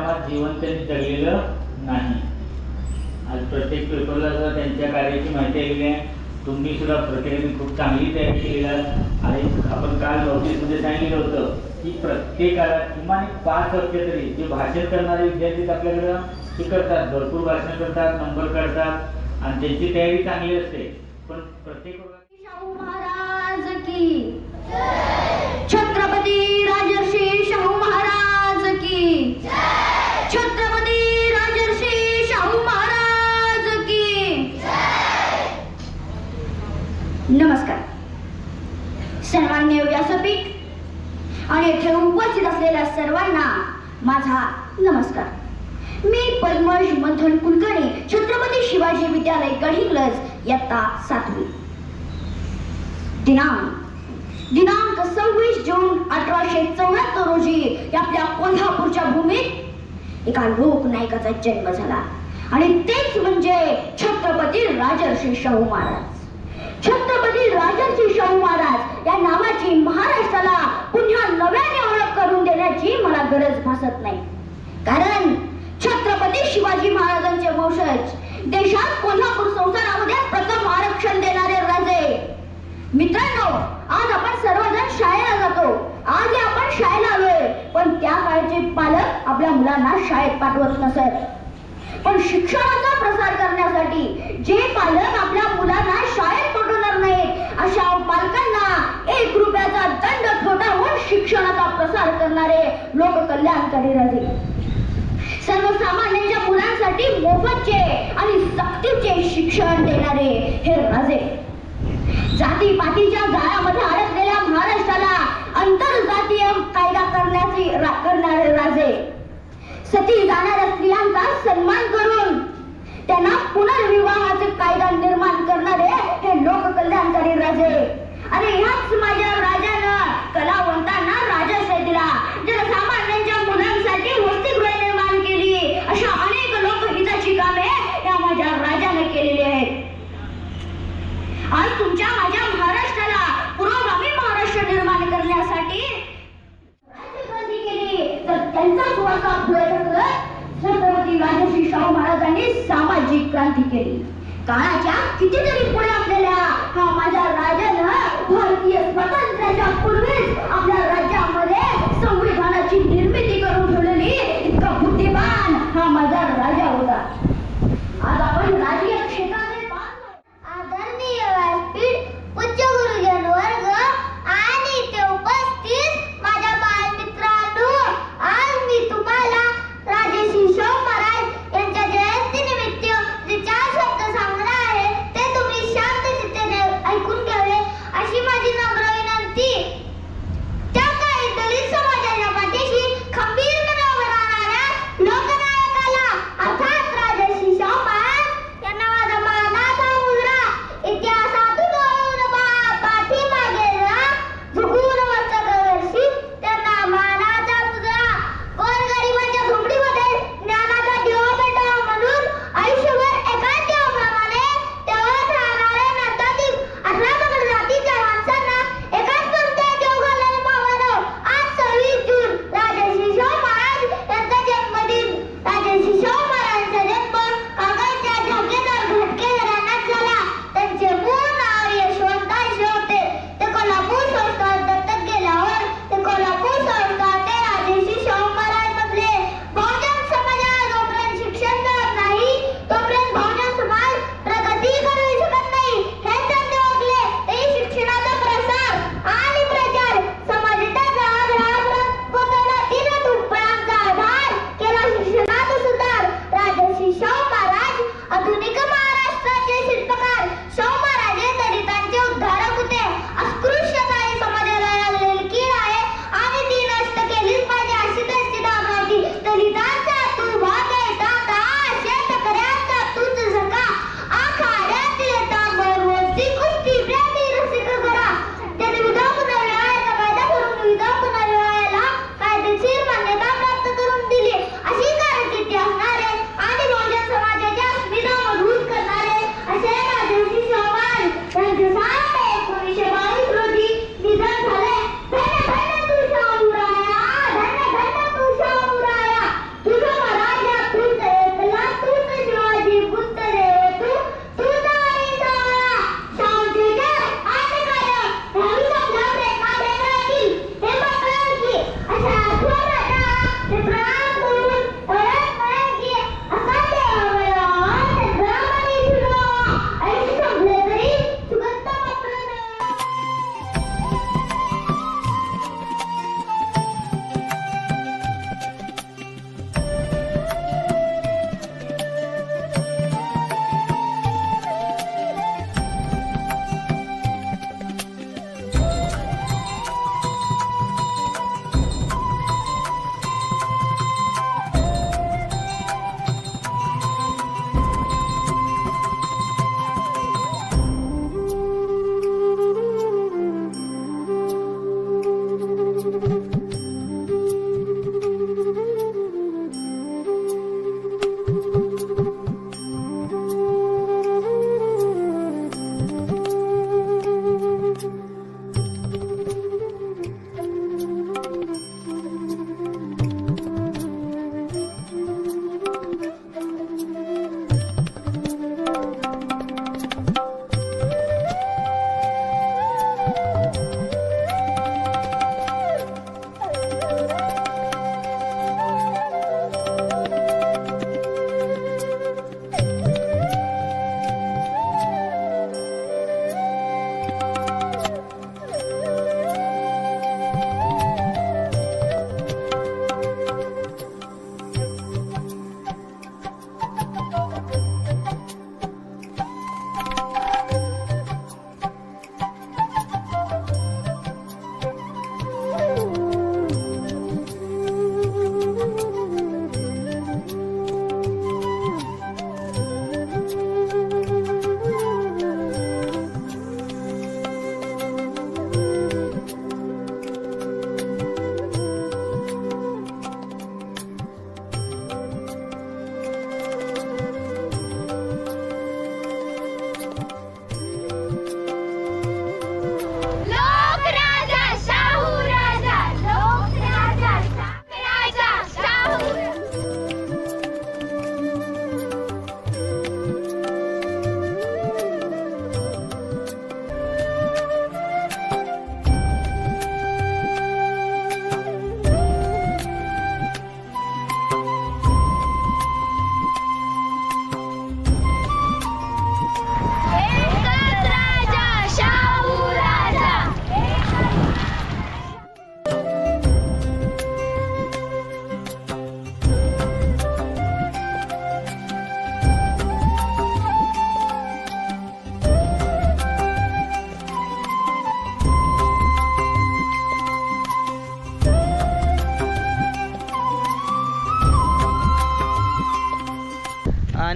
देशारामात जीवन त्यांनी जगलेलं नाही. आज प्रत्येक पेपरला सुद्धा त्यांच्या कार्याची माहिती आलेली आहे. तुम्ही सुद्धा प्रत्येकाने खूप चांगली तयारी केलेली आणि आपण काल नोटीसमध्ये सांगितलं होतं की प्रत्येकाला किमान एक पाच वर्ष तरी जे भाषण करणारे विद्यार्थी आपल्याकडं हे करतात. भरपूर भाषण करतात नंबर काढतात आणि त्यांची तयारी चांगली असते. पण प्रत्येक शाहू महाराज की छत्रपती राजर्षी शाहू महाराज की छत्रपती राजर्षी शाहू महाराज की नमस्कार सन्मान्य व्यासपीठ आणि येथे उपस्थित असलेल्या सर्वांना माझा नमस्कार. मी पद्मज मंथन कुलकर्णी छत्रपती शिवाजी विद्यालय गडहिंग्लज इयत्ता सातवी. दिनांक. दिनांक सव्वीस जून अठराशे चौऱ्याहत्तर रोजी आपल्या कोल्हापूरच्या भूमीत एका लोकनायकाचा जन्म झाला. आणि तेच म्हणजे छत्रपती राजर्षी शाहू महाराज. छत्रपती राजर्षी शाहू महाराज या नावाची महाराष्ट्राला पुन्हा नव्याने ओळख करून देण्याची मला गरज भासत नाही. कारण छत्रपती शिवाजी महाराजांचे वंशज देशात कोल्हापूर संसारामध्ये प्रथम आरक्षण देणारे राजे. मित्रांनो आज आपण सर्वजण शाळेला जातो. आज आपण शाळेला आलोय. पण त्या काळचे पालक आपल्या मुलांना शाळेत पाठवत नसत. पण शिक्षणाचा प्रसार करण्यासाठी जे पालक आपल्या मुलांना शाळेत पाठवणार नाहीत अशा पालकांना एक रुपयाचा दंड ठोठावून शिक्षणाचा प्रसार करणारे लोककल्याणकारी राजे. सर्वसामान्यांच्या मुलांसाठी मोफतचे आणि सक्तीचे शिक्षण देणारे हे राजे. जाती पातीच्या जाळ्यामध्ये अडकलेल्या महाराष्ट्राला आंतरजातीय कायदा करण्याचे रा- करणारे राजे. सती जाणाऱ्या स्त्रियांचा सन्मान करून त्यांना पुनर्विवाहाचे कायदा निर्माण करणारे हे लोककल्याणकारी राजे अरे ह्याच माझ्या राजानं कलावंतांना राजाश्रय दिला जनसामान्यांच्या मुलांसाठी वसतिगृह निर्माण केली अशा अनेक लोकहिताची कामे या माझ्या राजाने केलेली आहेत आज तुमच्या माझ्या महाराष्ट्राला पुरोगामी महाराष्ट्र निर्माण करण्यासाठी राज्यक्रांती केली तर त्यांचाच वारसा पुढे ढकलत छत्रपती राजश्री शाहू महाराजांनी सामाजिक क्रांती केली. काळाच्या कितीतरी पुढे असलेल्या हा माझ्या राजानं भारतीय स्वातंत्र्याच्या पूर्वीच आपल्या राज्यामध्ये संविधानाची निर्मिती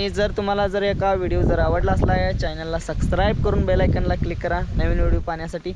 आणि जर तुम्हाला जर एका व्हिडिओ जर आवडला असला या चॅनलला सबस्क्राईब करून बेलायकनला क्लिक करा. नवीन व्हिडिओ पाहण्यासाठी.